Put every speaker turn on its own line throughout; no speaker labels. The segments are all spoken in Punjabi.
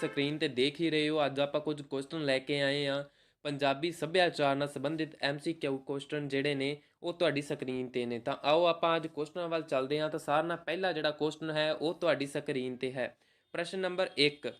ਸਕਰੀਨ ਤੇ ਦੇਖ ਹੀ ਰਹੇ ਹੋ। ਅੱਜ ਆਪਾਂ ਕੁਝ ਕੁਐਸਚਨ ਲੈ ਕੇ ਆਏ ਆ ਪੰਜਾਬੀ ਸੱਭਿਆਚਾਰ ਨਾਲ ਸੰਬੰਧਿਤ ਐਮਸੀਕਿਊ ਕੁਐਸਚਨ ਜਿਹੜੇ ਨੇ, ਉਹ ਤੁਹਾਡੀ ਸਕਰੀਨ ਤੇ ਨੇ। ਤਾਂ ਆਓ ਆਪਾਂ ਅੱਜ ਕੁਐਸਚਨਾਂ ਵੱਲ ਚੱਲਦੇ ਹਾਂ। ਤਾਂ ਸਾਰਿਆਂ ਨਾਲ ਪਹਿਲਾ ਜਿਹੜਾ ਕੁਐਸਚਨ ਹੈ, ਉਹ ਤੁਹਾਡੀ ਸਕਰੀਨ ਤੇ ਹੈ। ਪ੍ਰਸ਼ਨ ਨੰਬਰ 1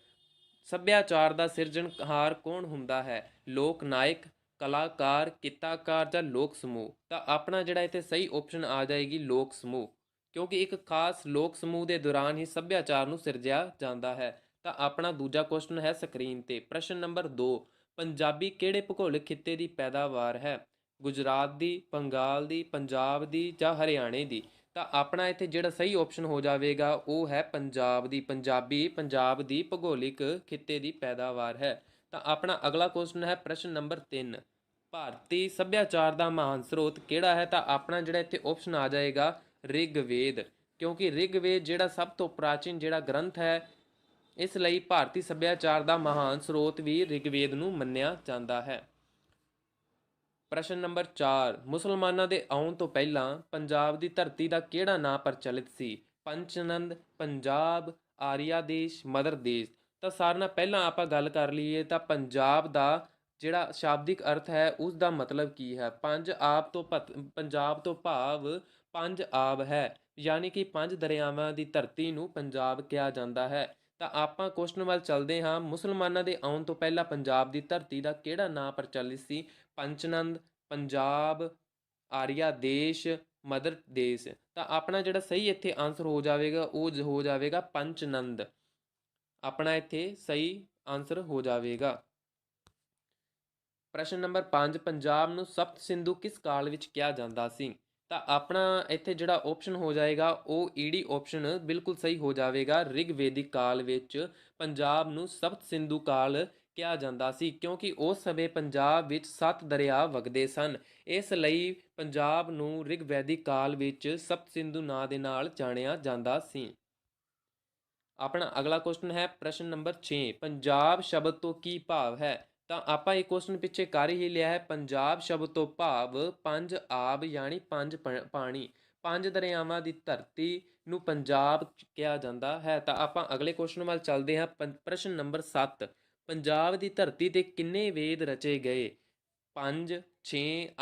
ਸੱਭਿਆਚਾਰ ਦਾ ਸਿਰਜਣਹਾਰ ਕੌਣ ਹੁੰਦਾ ਹੈ? ਲੋਕ ਨਾਇਕ, ਕਲਾਕਾਰ, ਕਿੱਤਾਕਾਰ ਜਾਂ ਲੋਕ ਸਮੂਹ? ਤਾਂ ਆਪਣਾ ਜਿਹੜਾ ਇੱਥੇ ਸਹੀ ਆਪਸ਼ਨ ਆ ਜਾਏਗੀ, ਲੋਕ ਸਮੂਹ। ਕਿਉਂਕਿ ਇੱਕ ਖਾਸ ਲੋਕ ਸਮੂਹ ਦੇ ਦੌਰਾਨ ਹੀ ਸੱਭਿਆਚਾਰ ਨੂੰ ਸਿਰਜਿਆ ਜਾਂਦਾ ਹੈ। ਤਾਂ ਆਪਣਾ ਦੂਜਾ ਕੁਐਸਚਨ ਹੈ ਸਕਰੀਨ ਤੇ। ਪ੍ਰਸ਼ਨ ਨੰਬਰ 2 ਪੰਜਾਬੀ ਕਿਹੜੇ ਭੂਗੋਲਿਕ ਖਿੱਤੇ ਦੀ ਪੈਦਾਵਾਰ ਹੈ? ਗੁਜਰਾਤ ਦੀ, ਬੰਗਾਲ ਦੀ, ਪੰਜਾਬ ਦੀ ਜਾਂ ਹਰਿਆਣੇ ਦੀ? ਤਾਂ ਆਪਣਾ ਇੱਥੇ ਜਿਹੜਾ ਸਹੀ ਆਪਸ਼ਨ ਹੋ ਜਾਵੇਗਾ, ਉਹ ਹੈ ਪੰਜਾਬ ਦੀ। ਪੰਜਾਬੀ, ਪੰਜਾਬ ਦੀ ਭੂਗੋਲਿਕ ਖਿੱਤੇ ਦੀ ਪੈਦਾਵਾਰ ਹੈ। ਤਾਂ ਆਪਣਾ ਅਗਲਾ ਕੁਐਸਚਨ ਹੈ ਪ੍ਰਸ਼ਨ ਨੰਬਰ 3 ਭਾਰਤੀ ਸੱਭਿਆਚਾਰ ਦਾ ਮਹਾਨ ਸਰੋਤ ਕਿਹੜਾ ਹੈ? ਤਾਂ ਆਪਣਾ ਜਿਹੜਾ ਇੱਥੇ ਆਪਸ਼ਨ ਆ ਜਾਏਗਾ, ਰਿਗਵੇਦ। ਕਿਉਂਕਿ ਰਿਗਵੇਦ ਜਿਹੜਾ ਸਭ ਤੋਂ ਪ੍ਰਾਚੀਨ ਜਿਹੜਾ ਗ੍ਰੰਥ ਹੈ ਇਸ ਲਈ ਭਾਰਤੀ ਸੱਭਿਆਚਾਰ ਦਾ ਮਹਾਨ ਸਰੋਤ ਵੀ ਰਿਗਵੇਦ ਨੂੰ ਮੰਨਿਆ ਜਾਂਦਾ ਹੈ। ਪ੍ਰਸ਼ਨ ਨੰਬਰ 4 ਮੁਸਲਮਾਨਾਂ ਦੇ ਆਉਣ ਤੋਂ ਪਹਿਲਾਂ ਪੰਜਾਬ ਦੀ ਧਰਤੀ ਦਾ ਕਿਹੜਾ ਨਾਂ ਪ੍ਰਚਲਿਤ ਸੀ? ਪੰਚਨੰਦ, ਪੰਜਾਬ, ਆਰੀਆ ਦੇਸ਼, ਮਦਰ ਦੇਸ਼। ਤਾਂ ਸਾਰਿਆਂ ਨਾਲ ਪਹਿਲਾਂ ਆਪਾਂ ਗੱਲ ਕਰ ਲਈਏ ਤਾਂ ਪੰਜਾਬ ਦਾ ਜਿਹੜਾ ਸ਼ਾਬਦਿਕ ਅਰਥ ਹੈ, ਉਸ ਦਾ ਮਤਲਬ ਕੀ ਹੈ? ਪੰਜ ਆਬ ਤੋਂ ਭਤ- ਪੰਜਾਬ ਤੋਂ ਭਾਵ ਪੰਜ ਆਬ ਹੈ, ਯਾਨੀ ਕਿ ਪੰਜ ਦਰਿਆਵਾਂ ਦੀ ਧਰਤੀ ਨੂੰ ਪੰਜਾਬ ਕਿਹਾ ਜਾਂਦਾ ਹੈ। ਤਾਂ ਆਪਾਂ ਕੁਐਸਚਨ ਵੱਲ ਚੱਲਦੇ ਹਾਂ। ਮੁਸਲਮਾਨਾਂ ਦੇ ਆਉਣ ਤੋਂ ਪਹਿਲਾਂ ਪੰਜਾਬ ਦੀ ਧਰਤੀ ਦਾ ਕਿਹੜਾ ਨਾਂ ਪ੍ਰਚਲਿਤ ਸੀ? ਪੰਚਨੰਦ, ਪੰਜਾਬ, ਆਰੀਆ ਦੇਸ਼, ਮਦਰ ਦੇਸ਼। ਤਾਂ ਆਪਣਾ ਜਿਹੜਾ ਸਹੀ ਇੱਥੇ ਆਨਸਰ ਹੋ ਜਾਵੇਗਾ, ਉਹ ਜ- ਹੋ ਜਾਵੇਗਾ ਪੰਚਨੰਦ। ਆਪਣਾ ਇੱਥੇ ਸਹੀ ਆਨਸਰ ਹੋ ਜਾਵੇਗਾ। ਪ੍ਰਸ਼ਨ ਨੰਬਰ 5 ਪੰਜਾਬ ਨੂੰ ਸਪਤ ਸਿੰਧੂ ਕਿਸ ਕਾਲ ਵਿੱਚ ਕਿਹਾ ਜਾਂਦਾ ਸੀ? ਤਾਂ ਆਪਣਾ ਇੱਥੇ ਜਿਹੜਾ ਆਪਸ਼ਨ ਹੋ ਜਾਏਗਾ, ਉਹ ਈਡੀ ਆਪਸ਼ਨ ਬਿਲਕੁਲ ਸਹੀ ਹੋ ਜਾਵੇਗਾ। ਰਿਗਵੇਦਿਕ ਕਾਲ ਵਿੱਚ ਪੰਜਾਬ ਨੂੰ ਸਪਤ ਸਿੰਧੂ ਕਾਲ ਕਿਹਾ ਜਾਂਦਾ ਸੀ, ਕਿਉਂਕਿ ਉਸ ਸਮੇਂ ਪੰਜਾਬ ਵਿੱਚ ਸੱਤ ਦਰਿਆ ਵਗਦੇ ਸਨ। ਇਸ ਲਈ ਪੰਜਾਬ ਨੂੰ ਰਿਗਵੈਦਿਕ ਕਾਲ ਵਿੱਚ ਸਪਤ ਸਿੰਧੂ ਨਾਂ ਦੇ ਨਾਲ ਜਾਣਿਆ ਜਾਂਦਾ ਸੀ। ਆਪਣਾ ਅਗਲਾ ਕੁਐਸਚਨ ਹੈ, ਪ੍ਰਸ਼ਨ ਨੰਬਰ 6 ਪੰਜਾਬ ਸ਼ਬਦ ਤੋਂ ਕੀ ਭਾਵ ਹੈ? ਤਾਂ ਆਪਾਂ ਇਹ ਕੁਐਸਚਨ ਪਿੱਛੇ ਕਰ ਹੀ ਲਿਆ ਹੈ। ਪੰਜਾਬ ਸ਼ਬਦ ਤੋਂ ਭਾਵ ਪੰਜ ਆਬ ਯਾਨੀ ਪੰਜ ਪਾਣੀ, ਪੰਜ ਦਰਿਆਵਾਂ ਦੀ ਧਰਤੀ ਨੂੰ ਪੰਜਾਬ ਕਿਹਾ ਜਾਂਦਾ ਹੈ। ਤਾਂ ਆਪਾਂ ਅਗਲੇ ਕੁਐਸਚਨ ਵੱਲ ਚੱਲਦੇ ਹਾਂ। ਪੰ- ਪ੍ਰਸ਼ਨ ਨੰਬਰ 7 ਪੰਜਾਬ ਦੀ ਧਰਤੀ ਤੇ ਕਿੰਨੇ ਵੇਦ ਰਚੇ ਗਏ? 5 6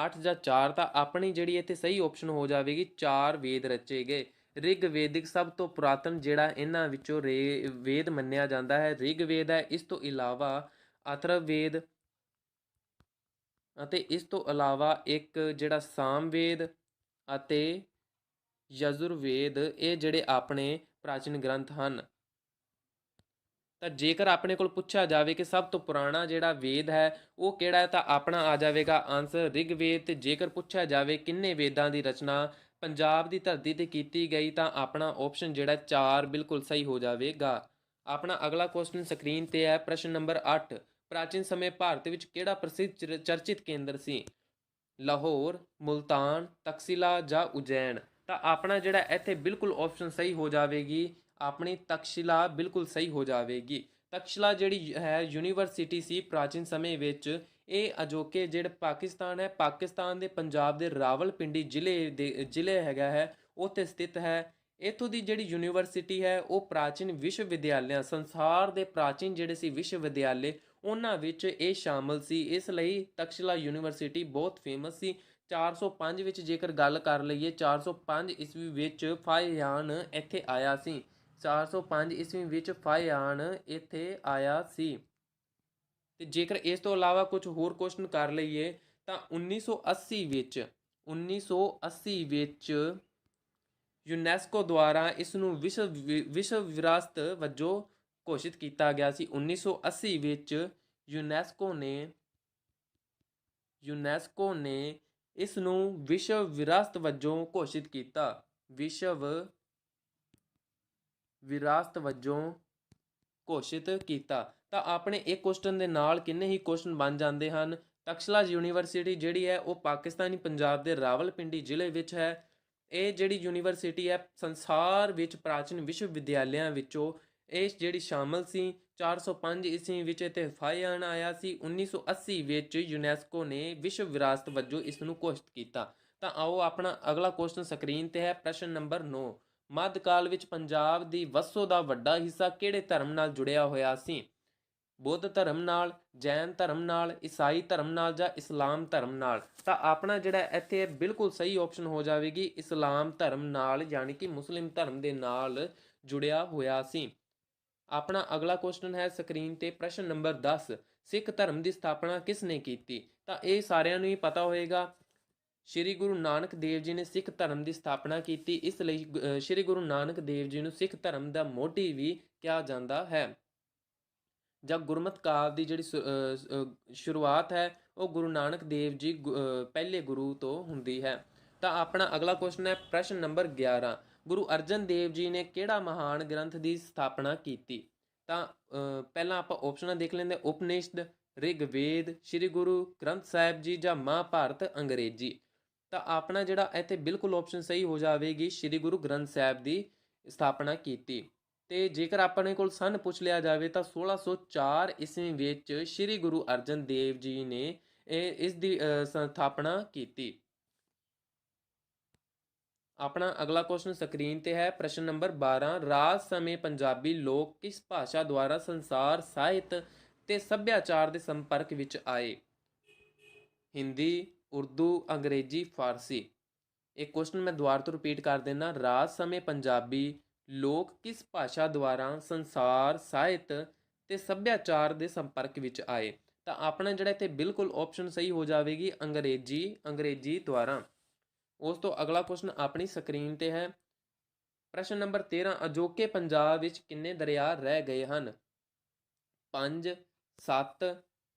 8 ਜਾਂ 4 ਤਾਂ ਆਪਣੀ ਜਿਹੜੀ ਇੱਥੇ ਸਹੀ ਆਪਸ਼ਨ ਹੋ ਜਾਵੇਗੀ 4 ਵੇਦ ਰਚੇ ਗਏ। ਰਿਗ ਵੇਦਿਕ ਸਭ ਤੋਂ ਪੁਰਾਤਨ ਜਿਹੜਾ ਇਹਨਾਂ ਵਿੱਚੋਂ ਰੇ- ਵੇਦ ਮੰਨਿਆ ਜਾਂਦਾ ਹੈ। ਰਿਗ ਵੇਦ ਹੈ। ਇਸ ਤੋਂ ਇਲਾਵਾ ਅਥਰਵਵੇਦ ਅਤੇ ਇਸ ਤੋਂ ਇਲਾਵਾ ਇੱਕ ਜਿਹੜਾ ਸਾਮਵੇਦ ਅਤੇ ਯਜੁਰਵੇਦ, ਇਹ ਜਿਹੜੇ ਆਪਣੇ ਪ੍ਰਾਚੀਨ ਗ੍ਰੰਥ ਹਨ। ਤਾਂ ਜੇਕਰ ਆਪਣੇ ਕੋਲ ਪੁੱਛਿਆ ਜਾਵੇ ਕਿ ਸਭ ਤੋਂ ਪੁਰਾਣਾ ਜਿਹੜਾ ਵੇਦ ਹੈ, ਉਹ ਕਿਹੜਾ ਹੈ, ਤਾਂ ਆਪਣਾ ਆ ਜਾਵੇਗਾ ਆਨਸਰ ਰਿਗਵੇਦ। ਤੇ ਜੇਕਰ ਪੁੱਛਿਆ ਜਾਵੇ ਕਿੰਨੇ ਵੇਦਾਂ ਦੀ ਰਚਨਾ ਪੰਜਾਬ ਦੀ ਧਰਤੀ ਤੇ ਕੀਤੀ ਗਈ, ਤਾਂ ਆਪਣਾ ਆਪਸ਼ਨ ਜਿਹੜਾ 4 ਬਿਲਕੁਲ ਸਹੀ ਹੋ ਜਾਵੇਗਾ। ਆਪਣਾ ਅਗਲਾ ਕੁਐਸਚਨ ਸਕਰੀਨ ਤੇ ਹੈ, ਪ੍ਰਸ਼ਨ ਨੰਬਰ 8 ਪ੍ਰਾਚੀਨ ਸਮੇਂ ਭਾਰਤ ਵਿੱਚ ਕਿਹੜਾ ਪ੍ਰਸਿੱਧ ਚਰ- ਚਰਚਿਤ ਕੇਂਦਰ ਸੀ? ਲਾਹੌਰ, ਮੁਲਤਾਨ, ਤਕਸੀਲਾ ਜਾਂ ਉਜੈਨ? ਤਾਂ ਆਪਣਾ ਜਿਹੜਾ ਇੱਥੇ ਬਿਲਕੁਲ ਆਪਸ਼ਨ ਸਹੀ ਹੋ ਜਾਵੇਗੀ, ਆਪਣੀ ਤਕਸ਼ਿਲਾ ਬਿਲਕੁਲ ਸਹੀ ਹੋ ਜਾਵੇਗੀ। ਤਕਸ਼ਿਲਾ ਜਿਹੜੀ ਹੈ ਯੂਨੀਵਰਸਿਟੀ ਸੀ ਪ੍ਰਾਚੀਨ ਸਮੇਂ ਵਿੱਚ, ਇਹ ਅਜੋਕੇ ਜਿਹੜੇ ਪਾਕਿਸਤਾਨ ਹੈ, ਪਾਕਿਸਤਾਨ ਦੇ ਪੰਜਾਬ ਦੇ ਰਾਵਲਪਿੰਡੀ ਜ਼ਿਲ੍ਹੇ ਦੇ, ਜ਼ਿਲ੍ਹੇ ਹੈਗਾ ਹੈ, ਉੱਥੇ ਸਥਿਤ ਹੈ। ਇੱਥੋਂ ਦੀ ਜਿਹੜੀ ਯੂਨੀਵਰਸਿਟੀ ਹੈ, ਉਹ ਪ੍ਰਾਚੀਨ ਵਿਸ਼ਵ ਵਿਦਿਆਲਿਆਂ, ਸੰਸਾਰ ਦੇ ਪ੍ਰਾਚੀਨ ਜਿਹੜੇ ਸੀ ਵਿਸ਼ਵ ਵਿਦਿਆਲੇ ਉਹਨਾਂ ਵਿੱਚ ਇਹ ਸ਼ਾਮਲ ਸੀ। ਇਸ ਲਈ ਤਕਸ਼ਲਾ ਯੂਨੀਵਰਸਿਟੀ ਬਹੁਤ ਫੇਮਸ ਸੀ। 405 ਵਿੱਚ ਜੇਕਰ ਗੱਲ ਕਰ ਲਈਏ 405 ਈਸਵੀ ਵਿੱਚ ਫਾਹਿਆਨ ਇੱਥੇ ਆਇਆ ਸੀ। 405 ਈਸਵੀ ਵਿੱਚ ਫਾਹਿਆਨ ਇੱਥੇ ਆਇਆ ਸੀ। ਤੇ ਜੇਕਰ ਇਸ ਤੋਂ ਇਲਾਵਾ ਕੁਝ ਹੋਰ ਕੁਐਸਚਨ ਕਰ ਲਈਏ, ਤਾਂ 1980 ਵਿੱਚ 1980 ਵਿੱਚ ਯੂਨੈਸਕੋ ਦੁਆਰਾ ਇਸ ਨੂੰ ਵਿਸ਼ਵ ਵਿ- ਵਿਸ਼ਵ ਵਿਰਾਸਤ ਵਜੋਂ ਘੋਸ਼ਿਤ ਕੀਤਾ ਗਿਆ ਸੀ। 1980 ਵਿੱਚ ਯੂਨੈਸਕੋ ਨੇ ਯੂਨੈਸਕੋ ਨੇ ਇਸ ਨੂੰ ਵਿਸ਼ਵ ਵਿਰਾਸਤ ਵਜੋਂ ਘੋਸ਼ਿਤ ਕੀਤਾ। ਵਿਸ਼ਵ ਵਿਰਾਸਤ ਵਜੋਂ ਘੋਸ਼ਿਤ ਕੀਤਾ। ਤਾਂ ਆਪਣੇ ਇੱਕ ਕੁਐਸਚਨ ਦੇ ਨਾਲ ਕਿੰਨੇ ਹੀ ਕੁਐਸਚਨ ਬਣ ਜਾਂਦੇ ਹਨ? ਤਕਸ਼ਲਾ ਯੂਨੀਵਰਸਿਟੀ ਜਿਹੜੀ ਹੈ, ਉਹ ਪਾਕਿਸਤਾਨੀ ਪੰਜਾਬ ਦੇ ਰਾਵਲਪਿੰਡੀ ਜ਼ਿਲ੍ਹੇ ਵਿੱਚ ਹੈ। ਇਹ ਜਿਹੜੀ ਯੂਨੀਵਰਸਿਟੀ ਹੈ, ਸੰਸਾਰ ਵਿੱਚ ਪ੍ਰਾਚੀਨ ਵਿਸ਼ਵ ਵਿਦਿਆਲਿਆਂ ਵਿੱਚੋਂ ਇਹ ਜਿਹੜੀ ਸ਼ਾਮਲ ਸੀ 405 ਈਸਵੀ ਵਿੱਚ ਇੱਥੇ ਫਾਇਨ ਆਇਆ ਸੀ 1980 ਵਿੱਚ ਯੂਨੈਸਕੋ ਨੇ ਵਿਸ਼ਵ ਵਿਰਾਸਤ ਵਜੋਂ ਇਸ ਨੂੰ ਘੋਸ਼ਿਤ ਕੀਤਾ। ਤਾਂ ਆਓ ਆਪਣਾ ਅਗਲਾ ਕੁਐਸਚਨ ਸਕਰੀਨ ਤੇ ਹੈ, ਪ੍ਰਸ਼ਨ ਨੰਬਰ 9 ਮੱਧਕਾਲ ਵਿੱਚ ਪੰਜਾਬ ਦੀ ਵਸੋਂ ਦਾ ਵੱਡਾ ਹਿੱਸਾ ਕਿਹੜੇ ਧਰਮ ਨਾਲ ਜੁੜਿਆ ਹੋਇਆ ਸੀ? ਬੁੱਧ ਧਰਮ ਨਾਲ, ਜੈਨ ਧਰਮ ਨਾਲ, ਈਸਾਈ ਧਰਮ ਨਾਲ ਜਾਂ ਇਸਲਾਮ ਧਰਮ ਨਾਲ? ਤਾਂ ਆਪਣਾ ਜਿਹੜਾ ਇੱਥੇ ਬਿਲਕੁਲ ਸਹੀ ਆਪਸ਼ਨ ਹੋ ਜਾਵੇਗੀ, ਇਸਲਾਮ ਧਰਮ ਨਾਲ, ਯਾਨੀ ਕਿ ਮੁਸਲਿਮ ਧਰਮ ਦੇ ਨਾਲ ਜੁੜਿਆ ਹੋਇਆ ਸੀ। ਆਪਣਾ ਅਗਲਾ ਕੁਐਸਚਨ ਹੈ ਸਕਰੀਨ ਤੇ ਪ੍ਰਸ਼ਨ ਨੰਬਰ 10 ਸਿੱਖ ਧਰਮ ਦੀ ਸਥਾਪਨਾ ਕਿਸ ਨੇ ਕੀਤੀ? ਤਾਂ ਇਹ ਸਾਰਿਆਂ ਨੂੰ ਹੀ ਪਤਾ ਹੋਏਗਾ। ਸ਼੍ਰੀ ਗੁਰੂ ਨਾਨਕ ਦੇਵ ਜੀ ਨੇ ਸਿੱਖ ਧਰਮ ਦੀ ਸਥਾਪਨਾ ਕੀਤੀ ਇਸ ਲਈ ਅਹ, ਸ਼੍ਰੀ ਗੁਰੂ ਨਾਨਕ ਦੇਵ ਜੀ ਨੂੰ ਸਿੱਖ ਧਰਮ ਦਾ ਮੋਢੀ ਵੀ ਕਿਹਾ ਜਾਂਦਾ ਹੈ। ਜਦ ਗੁਰਮਤਿ ਕਾਲ ਦੀ ਜਿਹੜੀ ਸ- ਸ਼ੁਰੂਆਤ ਹੈ ਉਹ ਗੁਰੂ ਨਾਨਕ ਦੇਵ ਜੀ ਗੁ- ਪਹਿਲੇ ਗੁਰੂ ਤੋਂ ਹੁੰਦੀ ਹੈ। ਤਾਂ ਆਪਣਾ ਅਗਲਾ ਕੁਐਸਚਨ ਹੈ ਪ੍ਰਸ਼ਨ ਨੰਬਰ 11 ਗੁਰੂ ਅਰਜਨ ਦੇਵ ਜੀ ਨੇ ਕਿਹੜਾ ਮਹਾਨ ਗ੍ਰੰਥ ਦੀ ਸਥਾਪਨਾ ਕੀਤੀ? ਤਾਂ ਪਹਿਲਾਂ ਆਪਾਂ ਆਪਸ਼ਨਾਂ ਦੇਖ ਲੈਂਦੇ ਉਪਨਿਸ਼ਦ ਰਿਗਵੇਦ ਸ੍ਰੀ ਗੁਰੂ ਗ੍ਰੰਥ ਸਾਹਿਬ ਜੀ ਜਾਂ ਮਹਾਭਾਰਤ ਅੰਗਰੇਜ਼ੀ। ਤਾਂ ਆਪਣਾ ਜਿਹੜਾ ਇੱਥੇ ਬਿਲਕੁਲ ਆਪਸ਼ਨ ਸਹੀ ਹੋ ਜਾਵੇਗੀ ਸ੍ਰੀ ਗੁਰੂ ਗ੍ਰੰਥ ਸਾਹਿਬ ਦੀ ਸਥਾਪਨਾ ਕੀਤੀ। ਤੇ ਜੇਕਰ ਆਪਣੇ ਕੋਲ ਸਨ ਪੁੱਛ ਲਿਆ ਜਾਵੇ ਤਾਂ 1604 ਈਸਵੀ ਵਿੱਚ ਸ੍ਰੀ ਗੁਰੂ ਅਰਜਨ ਦੇਵ ਜੀ ਨੇ ਇਹ ਇਸ ਦੀ ਅਹ, ਸਥਾਪਨਾ ਕੀਤੀ। ਆਪਣਾ ਅਗਲਾ ਕੁਐਸਚਨ ਸਕਰੀਨ ਤੇ ਹੈ, ਪ੍ਰਸ਼ਨ ਨੰਬਰ 12 ਰਾਜ ਸਮੇਂ ਪੰਜਾਬੀ ਲੋਕ ਕਿਸ ਭਾਸ਼ਾ ਦੁਆਰਾ ਸੰਸਾਰ, ਸਾਹਿਤ ਤੇ ਸੱਭਿਆਚਾਰ ਦੇ ਸੰਪਰਕ ਵਿੱਚ ਆਏ? ਹਿੰਦੀ, ਉਰਦੂ, ਅੰਗਰੇਜ਼ੀ, ਫਾਰਸੀ। ਇਹ ਕੁਐਸਚਨ ਮੈਂ ਦੁਬਾਰਾ ਤੋਂ ਰਿਪੀਟ ਕਰ ਦਿੰਦਾ ਰਾਜ ਸਮੇਂ ਪੰਜਾਬੀ ਲੋਕ ਕਿਸ ਭਾਸ਼ਾ ਦੁਆਰਾ ਸੰਸਾਰ, ਸਾਹਿਤ ਤੇ ਸੱਭਿਆਚਾਰ ਦੇ ਸੰਪਰਕ ਵਿੱਚ ਆਏ? ਤਾਂ ਆਪਣਾ ਜਿਹੜਾ ਇੱਥੇ ਬਿਲਕੁਲ ਆਪਸ਼ਨ ਸਹੀ ਹੋ ਜਾਵੇਗੀ, ਅੰਗਰੇਜ਼ੀ ਅੰਗਰੇਜ਼ੀ ਦੁਆਰਾ। ਉਸ ਤੋਂ ਅਗਲਾ ਕੁਐਸਚਨ ਆਪਣੀ ਸਕਰੀਨ ਤੇ ਹੈ। ਪ੍ਰਸ਼ਨ ਨੰਬਰ 13 ਅਜੋਕੇ ਪੰਜਾਬ ਵਿੱਚ ਕਿੰਨੇ ਦਰਿਆ ਰਹਿ ਗਏ ਹਨ? 5 7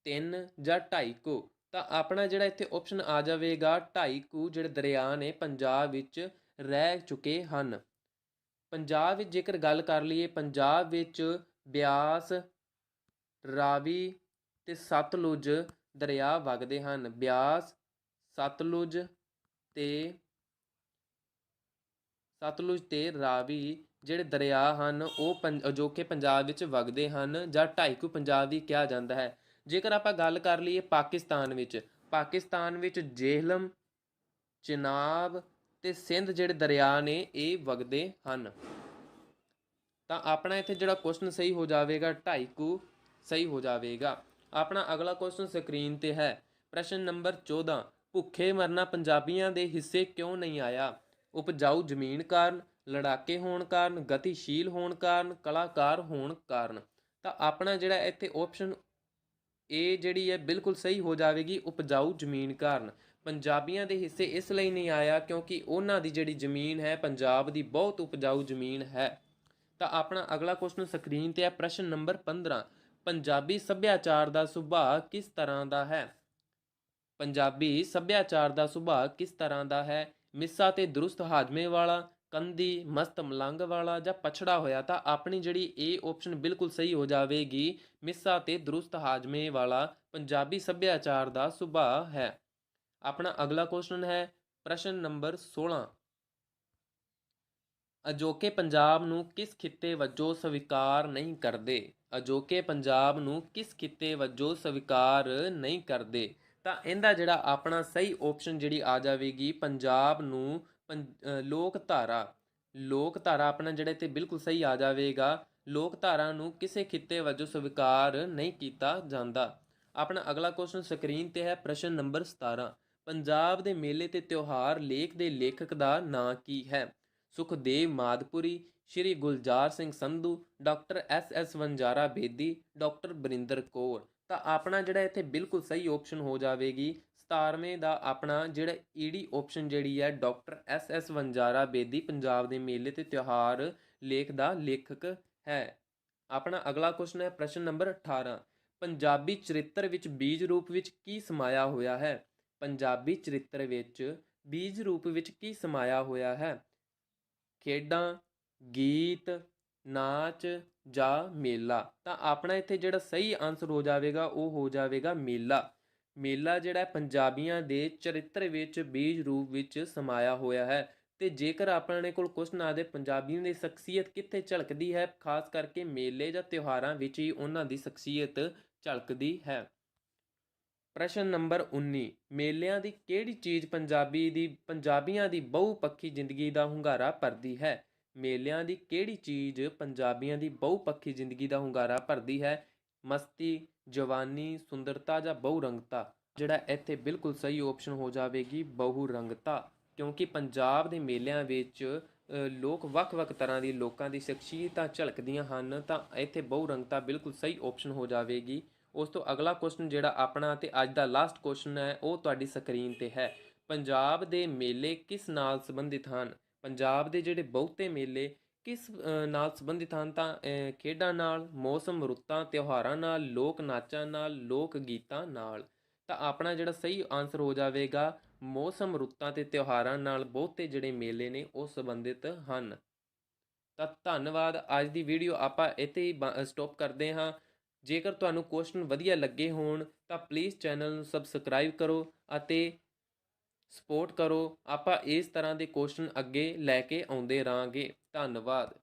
3 ਜਾਂ 2.5 ਕੋ? ਤਾਂ ਆਪਣਾ ਜਿਹੜਾ ਇੱਥੇ ਆਪਸ਼ਨ ਆ ਜਾਵੇਗਾ 2.5 ਕੁ ਜਿਹੜੇ ਦਰਿਆ ਨੇ ਪੰਜਾਬ ਵਿੱਚ ਰਹਿ ਚੁੱਕੇ ਹਨ। ਪੰਜਾਬ ਵਿੱਚ ਜੇਕਰ ਗੱਲ ਕਰ ਲਈਏ, ਪੰਜਾਬ ਵਿੱਚ ਬਿਆਸ, ਰਾਵੀ ਤੇ ਸਤਲੁਜ ਦਰਿਆ ਵਗਦੇ ਹਨ। ਬਿਆਸ, ਸਤਲੁਜ ਤੇ ਸਤਲੁਜ ਤੇ ਰਾਵੀ ਜਿਹੜੇ ਦਰਿਆ ਹਨ, ਉਹ ਪੰ- ਅਜੋਕੇ ਪੰਜਾਬ ਵਿੱਚ ਵਗਦੇ ਹਨ ਜਾਂ ਢਾਈਕੂ ਪੰਜਾਬ ਵੀ ਕਿਹਾ ਜਾਂਦਾ ਹੈ। ਜੇਕਰ ਆਪਾਂ ਗੱਲ ਕਰ ਲਈਏ ਪਾਕਿਸਤਾਨ ਵਿੱਚ ਪਾਕਿਸਤਾਨ ਵਿੱਚ ਜੇਹਲਮ, ਚਿਨਾਬ ਤੇ ਸਿੰਧ ਜਿਹੜੇ ਦਰਿਆ ਨੇ, ਇਹ ਵਗਦੇ ਹਨ। ਤਾਂ ਆਪਣਾ ਇੱਥੇ ਜਿਹੜਾ ਕੁਐਸਚਨ ਸਹੀ ਹੋ ਜਾਵੇਗਾ, ਢਾਈਕੂ ਸਹੀ ਹੋ ਜਾਵੇਗਾ। ਆਪਣਾ ਅਗਲਾ ਕੁਐਸਚਨ ਸਕਰੀਨ ਤੇ ਹੈ। ਪ੍ਰਸ਼ਨ ਨੰਬਰ 14 ਭੁੱਖੇ ਮਰਨਾ ਪੰਜਾਬੀਆਂ ਦੇ ਹਿੱਸੇ ਕਿਉਂ ਨਹੀਂ ਆਇਆ? ਉਪਜਾਊ ਜ਼ਮੀਨ ਕਾਰਨ, ਲੜਾਕੇ ਹੋਣ ਕਾਰਨ, ਗਤੀਸ਼ੀਲ ਹੋਣ ਕਾਰਨ, ਕਲਾਕਾਰ ਹੋਣ ਕਾਰਨ। ਤਾਂ ਆਪਣਾ ਜਿਹੜਾ ਇੱਥੇ ਆਪਸ਼ਨ ਇਹ ਜਿਹੜੀ ਹੈ ਬਿਲਕੁਲ ਸਹੀ ਹੋ ਜਾਵੇਗੀ, ਉਪਜਾਊ ਜ਼ਮੀਨ ਕਾਰਨ। ਪੰਜਾਬੀਆਂ ਦੇ ਹਿੱਸੇ ਇਸ ਲਈ ਨਹੀਂ ਆਇਆ ਕਿਉਂਕਿ ਉਹਨਾਂ ਦੀ ਜਿਹੜੀ ਜ਼ਮੀਨ ਹੈ, ਪੰਜਾਬ ਦੀ ਬਹੁਤ ਉਪਜਾਊ ਜ਼ਮੀਨ ਹੈ। ਤਾਂ ਆਪਣਾ ਅਗਲਾ ਕੁਐਸਚਨ ਸਕਰੀਨ ਤੇ ਹੈ, ਪ੍ਰਸ਼ਨ ਨੰਬਰ 15 ਪੰਜਾਬੀ ਸੱਭਿਆਚਾਰ ਦਾ ਸੁਭਾਅ ਕਿਸ ਤਰ੍ਹਾਂ ਦਾ ਹੈ? ਪੰਜਾਬੀ ਸੱਭਿਆਚਾਰ ਦਾ ਸੁਭਾਅ ਕਿਸ ਤਰ੍ਹਾਂ ਦਾ ਹੈ? ਮਿੱਸਾ ਤੇ ਦਰੁਸਤ ਹਾਜ਼ਮੇ ਵਾਲਾ, ਕੰਦੀ, ਮਸਤ ਮਲੰਗ ਵਾਲਾ ਜਾਂ ਪਛੜਾ ਹੋਇਆ ਤਾਂ ਆਪਣੀ ਜਿਹੜੀ ਇਹ ਆਪਸ਼ਨ ਬਿਲਕੁਲ ਸਹੀ ਹੋ ਜਾਵੇਗੀ। ਮਿੱਸਾ ਤੇ ਦਰੁਸਤ ਹਾਜ਼ਮੇ ਵਾਲਾ ਪੰਜਾਬੀ ਸੱਭਿਆਚਾਰ ਦਾ ਸੁਭਾਅ ਹੈ। ਆਪਣਾ ਅਗਲਾ ਕੁਐਸਚਨ ਹੈ, ਪ੍ਰਸ਼ਨ ਨੰਬਰ 16 ਅਜੋਕੇ ਪੰਜਾਬ ਨੂੰ ਕਿਸ ਖਿੱਤੇ ਵਜੋਂ ਸਵੀਕਾਰ ਨਹੀਂ ਕਰਦੇ? ਅਜੋਕੇ ਪੰਜਾਬ ਨੂੰ ਕਿਸ ਖਿੱਤੇ ਵਜੋਂ ਸਵੀਕਾਰ ਨਹੀਂ ਕਰਦੇ? ਤਾਂ ਇਹਦਾ ਜਿਹੜਾ ਆਪਣਾ ਸਹੀ ਆਪਸ਼ਨ ਜਿਹੜੀ ਆ ਜਾਵੇਗੀ, ਪੰਜਾਬ ਨੂੰ ਪੰ- ਲੋਕ ਧਾਰਾ ਲੋਕ ਧਾਰਾ ਆਪਣਾ ਜਿਹੜਾ ਤੇ ਬਿਲਕੁਲ ਸਹੀ ਆ ਜਾਵੇਗਾ ਲੋਕ ਧਾਰਾ ਨੂੰ ਕਿਸੇ ਖਿੱਤੇ ਵਜੋਂ ਸਵੀਕਾਰ ਨਹੀਂ ਕੀਤਾ ਜਾਂਦਾ। ਆਪਣਾ ਅਗਲਾ ਕੁਐਸਚਨ ਸਕਰੀਨ ਤੇ ਹੈ ਪ੍ਰਸ਼ਨ ਨੰਬਰ 17 ਪੰਜਾਬ ਦੇ ਮੇਲੇ ਤੇ ਤਿਉਹਾਰ ਲੇਖ ਦੇ ਲੇਖਕ ਦਾ ਨਾਂ ਕੀ ਹੈ? Sukhdev Madpuri, Shri Gulzar Singh Sandhu, doctor S S Wanjara Bedi, doctor Barinder Kaur. ਤਾਂ ਆਪਣਾ ਜਿਹੜਾ ਇੱਥੇ ਬਿਲਕੁਲ ਸਹੀ ਆਪਸ਼ਨ ਹੋ ਜਾਵੇਗੀ। 17ਵੇਂ ਦਾ ਆਪਣਾ ਜਿਹੜਾ ਈਡੀ ਆਪਸ਼ਨ ਜਿਹੜੀ ਹੈ doctor S S Wanjara Bedi, Punjab ਦੇ ਮੇਲੇ ਤੇ ਤਿਉਹਾਰ ਲੇਖ ਦਾ ਲੇਖਕ ਹੈ। ਆਪਣਾ ਅਗਲਾ ਕੁਐਸਚਨ ਹੈ, ਪ੍ਰਸ਼ਨ ਨੰਬਰ 18 ਪੰਜਾਬੀ ਚਰਿੱਤਰ ਵਿੱਚ ਬੀਜ ਰੂਪ ਵਿੱਚ ਕੀ ਸਮਾਇਆ ਹੋਇਆ ਹੈ? ਪੰਜਾਬੀ ਚਰਿੱਤਰ ਵਿੱਚ ਬੀਜ ਰੂਪ ਵਿੱਚ ਕੀ ਸਮਾਇਆ ਹੋਇਆ ਹੈ? ਖੇਡਾਂ, ਗੀਤ, ਨਾਚ ਜਾਂ ਮੇਲਾ, ਤਾਂ ਆਪਣਾ ਇੱਥੇ ਜਿਹੜਾ ਸਹੀ ਆਨਸਰ ਹੋ ਜਾਵੇਗਾ, ਉਹ ਹੋ ਜਾਵੇਗਾ ਮੇਲਾ। ਮੇਲਾ ਜਿਹੜਾ ਪੰਜਾਬੀਆਂ ਦੇ ਚਰਿੱਤਰ ਵਿੱਚ, ਬੀਜ ਰੂਪ ਵਿੱਚ ਸਮਾਇਆ ਹੋਇਆ ਹੈ। ਤੇ ਜੇਕਰ ਆਪਣੇ ਕੋਲ ਕੁਐਸਚਨ ਆਦੇ ਪੰਜਾਬੀਆਂ ਦੀ ਸ਼ਖਸੀਅਤ ਕਿੱਥੇ ਝਲਕਦੀ ਹੈ? ਖਾਸ ਕਰਕੇ ਮੇਲੇ ਜਾਂ ਤਿਉਹਾਰਾਂ ਵਿੱਚ ਹੀ ਉਹਨਾਂ ਦੀ ਸ਼ਖਸੀਅਤ ਝਲਕਦੀ ਹੈ। ਪ੍ਰਸ਼ਨ ਨੰਬਰ 19 ਮੇਲਿਆਂ ਦੀ ਕਿਹੜੀ ਚੀਜ਼ ਪੰਜਾਬੀ ਦੀ, ਪੰਜਾਬੀਆਂ ਦੀ ਬਹੁਪੱਖੀ ਜ਼ਿੰਦਗੀ ਦਾ ਹੁੰਗਾਰਾ ਭਰਦੀ ਹੈ? ਮੇਲਿਆਂ ਦੀ ਕਿਹੜੀ ਚੀਜ਼ ਪੰਜਾਬੀਆਂ ਦੀ ਬਹੁਪੱਖੀ ਜ਼ਿੰਦਗੀ ਦਾ ਹੁੰਗਾਰਾ ਭਰਦੀ ਹੈ? ਮਸਤੀ, ਜਵਾਨੀ, ਸੁੰਦਰਤਾ ਜਾਂ ਬਹੁਰੰਗਤਾ? ਜਿਹੜਾ ਇੱਥੇ ਬਿਲਕੁਲ ਸਹੀ ਆਪਸ਼ਨ ਹੋ ਜਾਵੇਗੀ, ਬਹੁਰੰਗਤਾ। ਕਿਉਂਕਿ ਪੰਜਾਬ ਦੇ ਮੇਲਿਆਂ ਵਿੱਚ ਲੋਕ ਵੱਖ-ਵੱਖ ਤਰ੍ਹਾਂ ਦੀ ਲੋਕਾਂ ਦੀ ਸ਼ਖਸੀਅਤਾਂ ਝਲਕਦੀਆਂ ਹਨ, ਤਾਂ ਇੱਥੇ ਬਹੁਰੰਗਤਾ ਬਿਲਕੁਲ ਸਹੀ ਆਪਸ਼ਨ ਹੋ ਜਾਵੇਗੀ। ਉਸ ਤੋਂ ਅਗਲਾ ਕੁਐਸਚਨ ਜਿਹੜਾ ਆਪਣਾ ਤੇ ਅੱਜ ਦਾ ਲਾਸਟ ਕੁਐਸਚਨ ਹੈ, ਉਹ ਤੁਹਾਡੀ ਸਕਰੀਨ ਤੇ ਹੈ। ਪੰਜਾਬ ਦੇ ਮੇਲੇ ਕਿਸ ਨਾਲ ਸੰਬੰਧਿਤ ਹਨ? ਪੰਜਾਬ ਦੇ ਜਿਹੜੇ ਬਹੁਤੇ ਮੇਲੇ ਕਿਸ ਨਾਲ ਸੰਬੰਧਿਤ ਹਨ ਤਾਂ ਖੇਡਾਂ ਨਾਲ, ਮੌਸਮ, ਰੁੱਤਾਂ, ਤਿਉਹਾਰਾਂ ਨਾਲ, ਲੋਕ ਨਾਚਾਂ ਨਾਲ, ਲੋਕ ਗੀਤਾਂ ਨਾਲ। ਤਾਂ ਆਪਣਾ ਜਿਹੜਾ ਸਹੀ ਆਨਸਰ ਹੋ ਜਾਵੇਗਾ, ਮੌਸਮ, ਰੁੱਤਾਂ ਤੇ ਤਿਉਹਾਰਾਂ ਨਾਲ ਬਹੁਤੇ ਜਿਹੜੇ ਮੇਲੇ ਨੇ ਉਹ ਸੰਬੰਧਿਤ ਹਨ। ਤਾਂ ਧੰਨਵਾਦ। ਅੱਜ ਦੀ ਵੀਡੀਓ ਆਪਾਂ ਇੱਥੇ ਹੀ ਸਟਾਪ ਕਰਦੇ ਹਾਂ। ਜੇਕਰ ਤੁਹਾਨੂੰ ਕੁਐਸਚਨ ਵਧੀਆ ਲੱਗੇ ਹੋਣ, ਤਾਂ ਪਲੀਜ਼ ਚੈਨਲ ਨੂੰ ਸਬਸਕ੍ਰਾਈਬ ਕਰੋ ਅਤੇ ਸਪੋਰਟ ਕਰੋ। ਆਪਾਂ ਇਸ ਤਰ੍ਹਾਂ ਦੇ ਕੁਐਸਚਨ ਅੱਗੇ ਲੈ ਕੇ ਆਉਂਦੇ ਰਹਾਂਗੇ। ਧੰਨਵਾਦ।